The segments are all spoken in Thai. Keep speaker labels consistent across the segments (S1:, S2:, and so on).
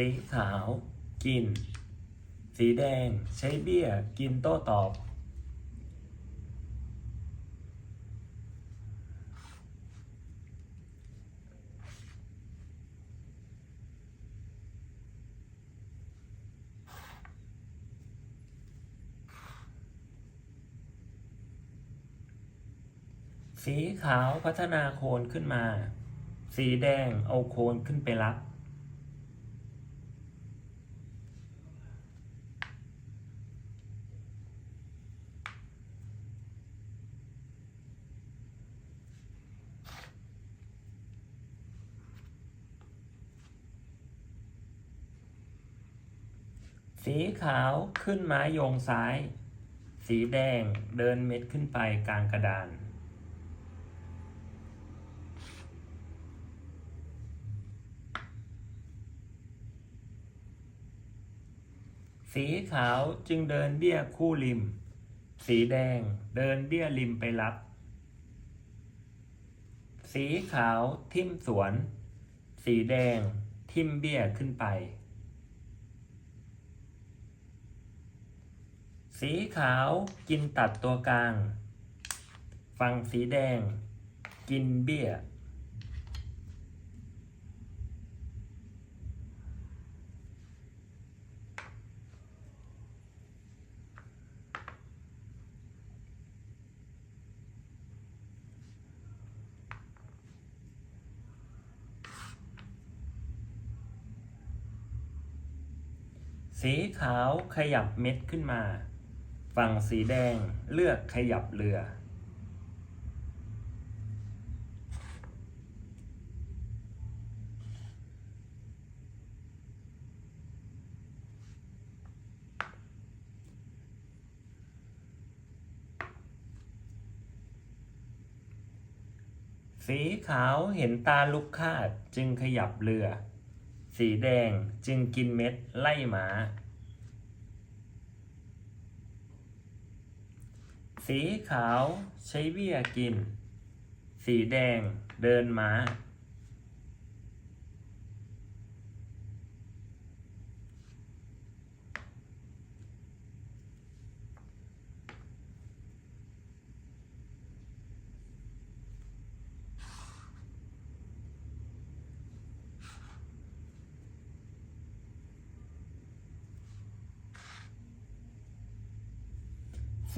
S1: สีขาว กิน สีแดง ใช้เบี้ย กินโต้ตอบ สีขาวพัฒนาโคนขึ้นมา สีแดงเอาโคนขึ้นไปรับ สีขาวขึ้นไม้โยงซ้าย สีแดงเดินเม็ดขึ้นไปกลางกระดาน สีขาวจึงเดินเบี้ยคู่ริม สีแดงเดินเบี้ยริมไปรับ สีขาวทิ่มสวน สีแดงทิ่มเบี้ยขึ้นไป สีขาวกินตัดตัวกลาง ฝั่งสีแดง กินเบี้ย สีขาวขยับเม็ดขึ้นมา ฝั่งสีแดงเลือกขยับเรือ สีขาวเห็นตาลุกคาดจึงขยับเรือ สีแดงจึงกินเม็ดไล่หมา สีขาวใช้เบี้ยกิน สีแดงเดินม้า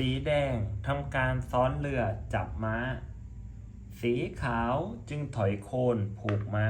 S1: สีแดงทำการซ้อนเรือจับม้า สีขาวจึงถอยโคนผูกม้า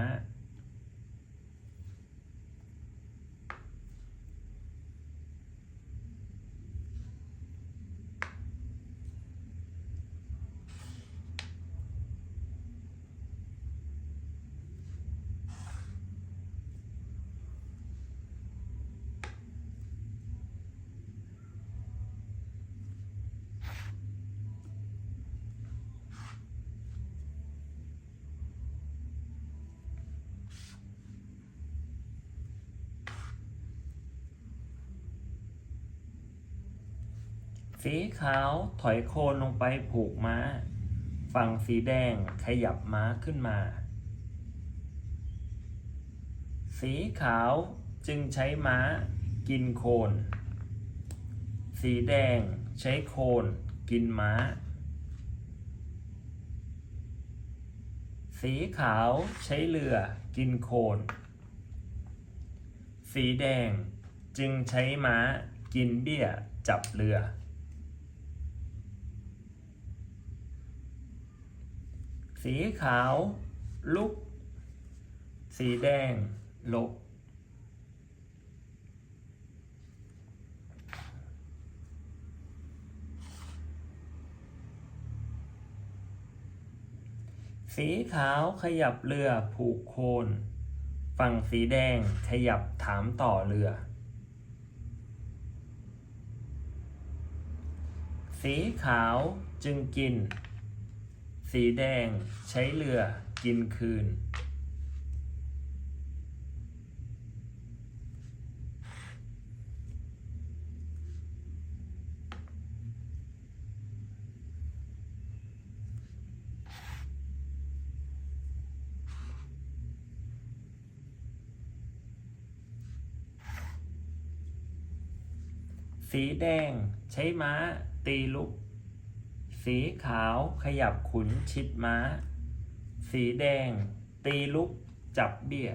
S1: สีขาวถอยโคนลงไปผูกม้า ฝั่งสีแดงขยับม้าขึ้นมา สีขาวจึงใช้ม้ากินโคน สีแดงใช้โคนกินม้า สีขาวใช้เรือกินโคน สีแดงจึงใช้ม้ากินเบี้ยจับเรือ สีขาว ลุก สีแดงลบ สีขาวขยับเรือผูกโคน ฝั่งสีแดงขยับถามต่อเรือสีขาวจึงกิน สีแดงใช้เรือกินคืน สีแดงใช้ม้าตีลุก สีขาวขยับขุนชิดม้า สีแดง ตีลุก จับเบี้ย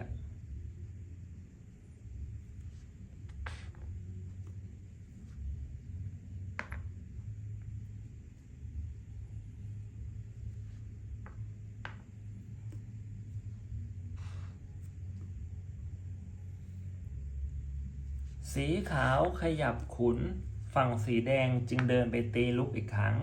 S1: สีขาวขยับขุน ฝั่งสีแดงจึงเดินไปตีลุกอีกครั้ง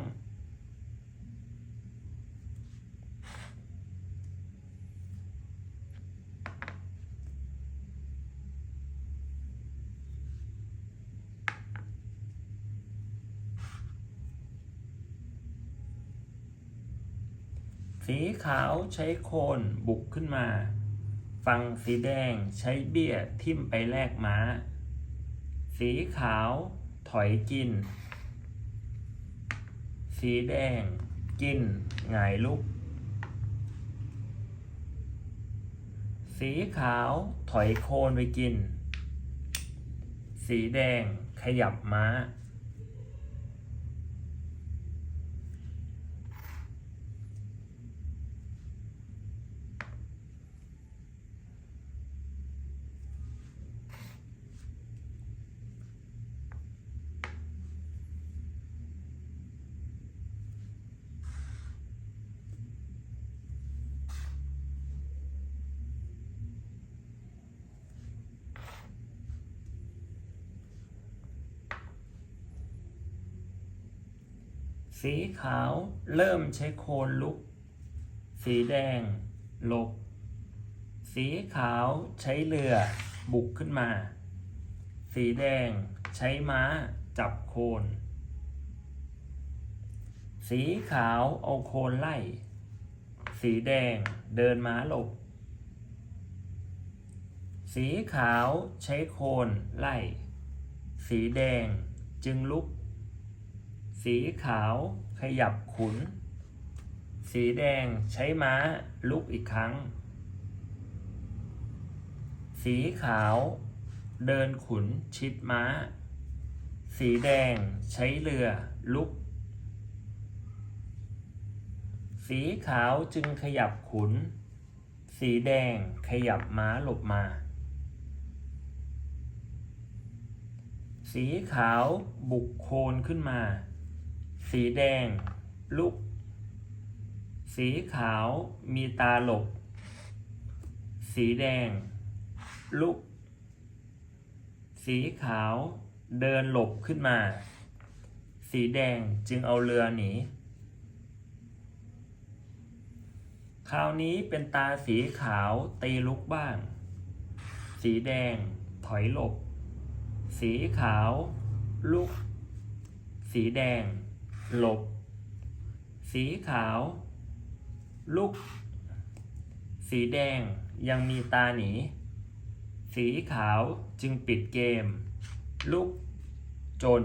S1: สีขาวใช้โคนบุกขึ้นมา ฝั่งสีแดงใช้เบี้ยทิ่มไปแลกม้า สีขาวถอยกิน สีแดงกินหงายลุก สีขาวถอยโคนไปกิน สีแดงขยับม้า สีขาวเริ่มใช้โคนลุก สีแดงหลบ สีขาวใช้เรือบุกขึ้นมา สีแดงใช้ม้าจับโคน สีขาวเอาโคนไล่ สีแดงเดินม้าหลบ สีขาวใช้โคนไล่ สีแดงจึงลุก สีขาวขยับขุน สีแดงใช้ม้าลุกอีกครั้ง สีขาวเดินขุนชิดม้า สีแดงใช้เรือลุก สีขาวจึงขยับขุน สีแดงขยับม้าหลบมา สีขาวบุกโคนขึ้นมา สีแดง ลุก สีขาวมีตาหลบ สีแดง ลุก สีขาวเดินหลบขึ้นมา สีแดงจึงเอาเรือหนี คราวนี้เป็นตาสีขาวตีลุกบ้าง สีแดงถอยหลบ สีขาวลุก สีแดง หลบ สีขาว ลุก สีแดงยังมีตาหนี สีขาวจึงปิดเกม ลุก จน